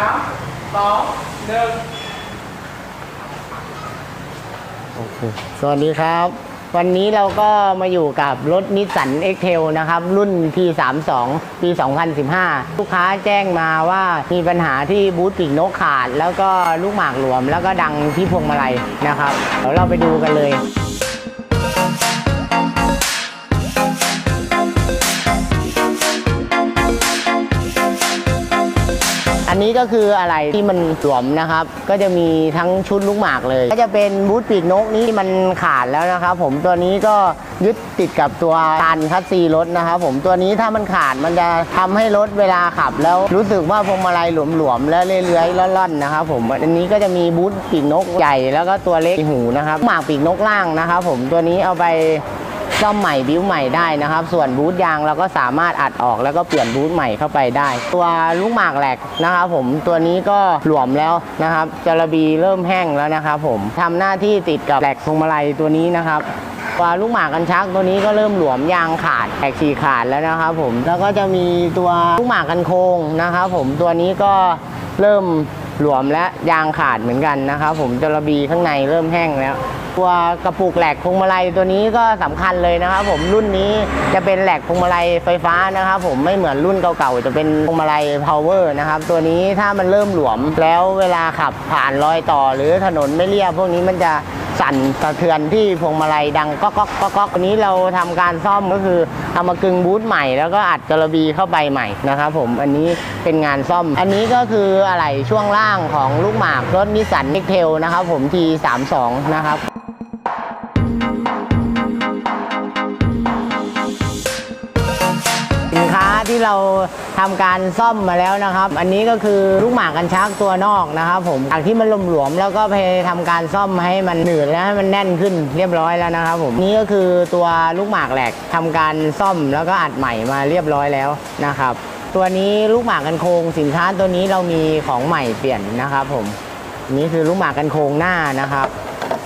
ามสองหนึ่งโอเคสวัสดีครับ วันนี้เราก็มาอยู่กับรถนิสสัน x t a i l นะครับ รุ่น P32 ปี 2015 ลูกค้าแจ้งมาว่ามีปัญหาที่บูทปีกนกขาด แล้วก็ลูกหมากหลวม แล้วก็ดังที่พวงมาลัยนะครับ เดี๋ยวเราไปดูกันเลย นี้ก็คืออะไรที่มันหลวมนะครับ ก็จะมีทั้งชุดลูกหมากเลย ก็จะเป็นบูทปีกนกนี้มันขาดแล้วนะครับ ผมตัวนี้ก็ยึดติดกับตัวตันคัสซีรถนะครับ ผมตัวนี้ถ้ามันขาดมันจะทำให้รถเวลาขับ แล้วรู้สึกว่าพวงมาลัยหลวมๆและเลื้อยๆล่อนๆนะครับ ผมอันนี้ก็จะมีบูทปีกนกใหญ่แล้วก็ตัวเล็กหูนะครับหมากปีกนกล่างนะครับ ผมตัวนี้เอาไป ซ่อมใหม่บิ้วใหม่ได้นะครับ ส่วนบูทยางเราก็สามารถอัดออกแล้วก็เปลี่ยนบูทใหม่เข้าไปได้ ตัวลูกหมากแหลกนะครับผมตัวนี้ก็หลวมแล้วนะครับจระบีเริ่มแห้งแล้วนะครับผมทำหน้าที่ติดกับแหลกพวงมาลัยตัวนี้นะครับตัวลูกหมากกันชักตัวนี้ก็เริ่มหลวมยางขาดแตกฉีขาดแล้วนะครับผมแล้วก็จะมีตัวลูกหมากกันโค้งนะครับผมตัวนี้ก็เริ่ม หลวมและยางขาดเหมือนกันนะครับผมจระบีข้างในเริ่มแห้งแล้ว ตัวกระปุกแหลกพวงมาลัยตัวนี้ก็สำคัญเลยนะครับผมรุ่นนี้จะเป็นแหลกพวงมาลัยไฟฟ้านะครับผมไม่เหมือนรุ่นเก่าๆจะเป็นพวงมาลัย power นะครับตัวนี้ถ้ามันเริ่มหลวมแล้วเวลาขับผ่านรอยต่อ หรือถนนไม่เรียบพวกนี้มันจะ สั่นสะเทือนที่พวงมาลัยดังก๊อกก๊อกก๊อกก๊อกนนี้เราทำการซ่อมก็คือเอามากึงบูทใหม่แล้วก็อัดกระบีเข้าไปใหม่นะครับผมอันนี้เป็นงานซ่อม อันนี้ก็คืออะไรช่วงล่างของลูกหมากรถนิสสันเอ็กเทลนะครับผม T32 นะครับ เราทำการซ่อมมาแล้วนะครับ อันนี้ก็คือลูกหมากกันชักตัวนอกนะครับ ผมจากที่มันหลวมๆแล้วก็ไปทำการซ่อมให้มันหนืดและให้มันแน่นขึ้นเรียบร้อยแล้วนะครับ ผมนี่ก็คือตัวลูกหมากแหลกทำการซ่อมแล้วก็อัดใหม่มาเรียบร้อยแล้วนะครับ ตัวนี้ลูกหมากกันโครงสินค้าตัวนี้เรามีของใหม่เปลี่ยนนะครับ ผมนี่คือลูกหมากกันโครงหน้านะครับ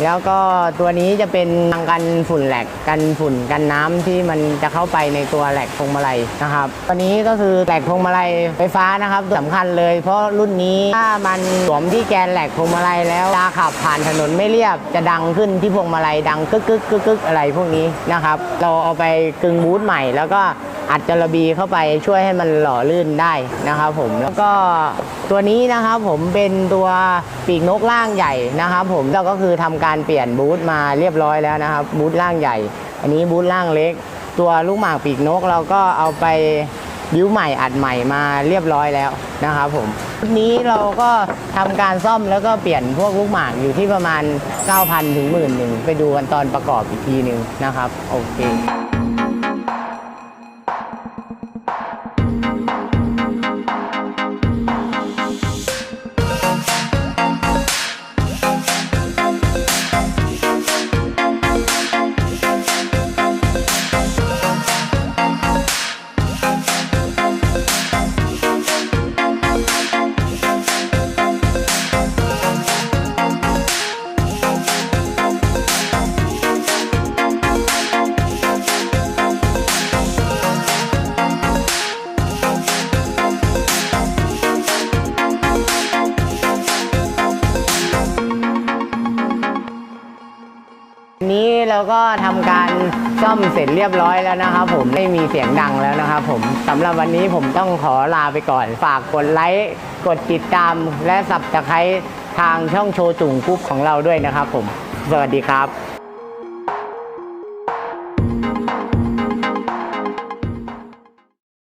แล้วก็ตัวนี้จะเป็นทางกันฝุ่นแหลกกันฝุ่นกันน้ำที่มันจะเข้าไปในตัวแหลกพวงมาลัยนะครับตัวนี้ก็คือแหลกพวงมาลัยไฟฟ้านะครับสำคัญเลย เพราะรุ่นนี้ถ้ามันสวมที่แกนแหลกพวงมาลัยแล้วเวลาขับผ่านถนนไม่เรียบจะดังขึ้นที่พวงมาลัยดังกึกกึกกึกกึกอะไรพวกนี้นะครับ เราเอาไปกึงบูทใหม่แล้วก็ อัดจระบีเข้าไปช่วยให้มันหล่อลื่นได้นะครับผมแล้วก็ตัวนี้นะครับผมเป็นตัวปีกนกล่างใหญ่นะครับผมเราก็คือทำการเปลี่ยนบูทมาเรียบร้อยแล้วนะครับบูทล่างใหญ่ อันนี้บูทล่างเล็ก ตัวลูกหมากปีกนกเราก็เอาไปบิ้วใหม่อัดใหม่มาเรียบร้อยแล้วนะครับผมชุดนี้เราก็ทำการซ่อมแล้วก็เปลี่ยนพวกลูกหมากอยู่ที่ประมาณ 9,000 ถึงหมื่นหนึ่งไปดูกันตอนประกอบอีกทีหนึ่งนะครับ โอเค เราก็ทำการซ่อมเสร็จเรียบร้อยแล้วนะครับผมไม่มีเสียงดังแล้วนะครับผมสำหรับวันนี้ผมต้องขอลาไปก่อน ฝากกดไลค์กดติดตามและสับตะไคร้ทางช่องโชว์จุ่งกรุ๊ปของเราด้วยนะครับผม สวัสดีครับ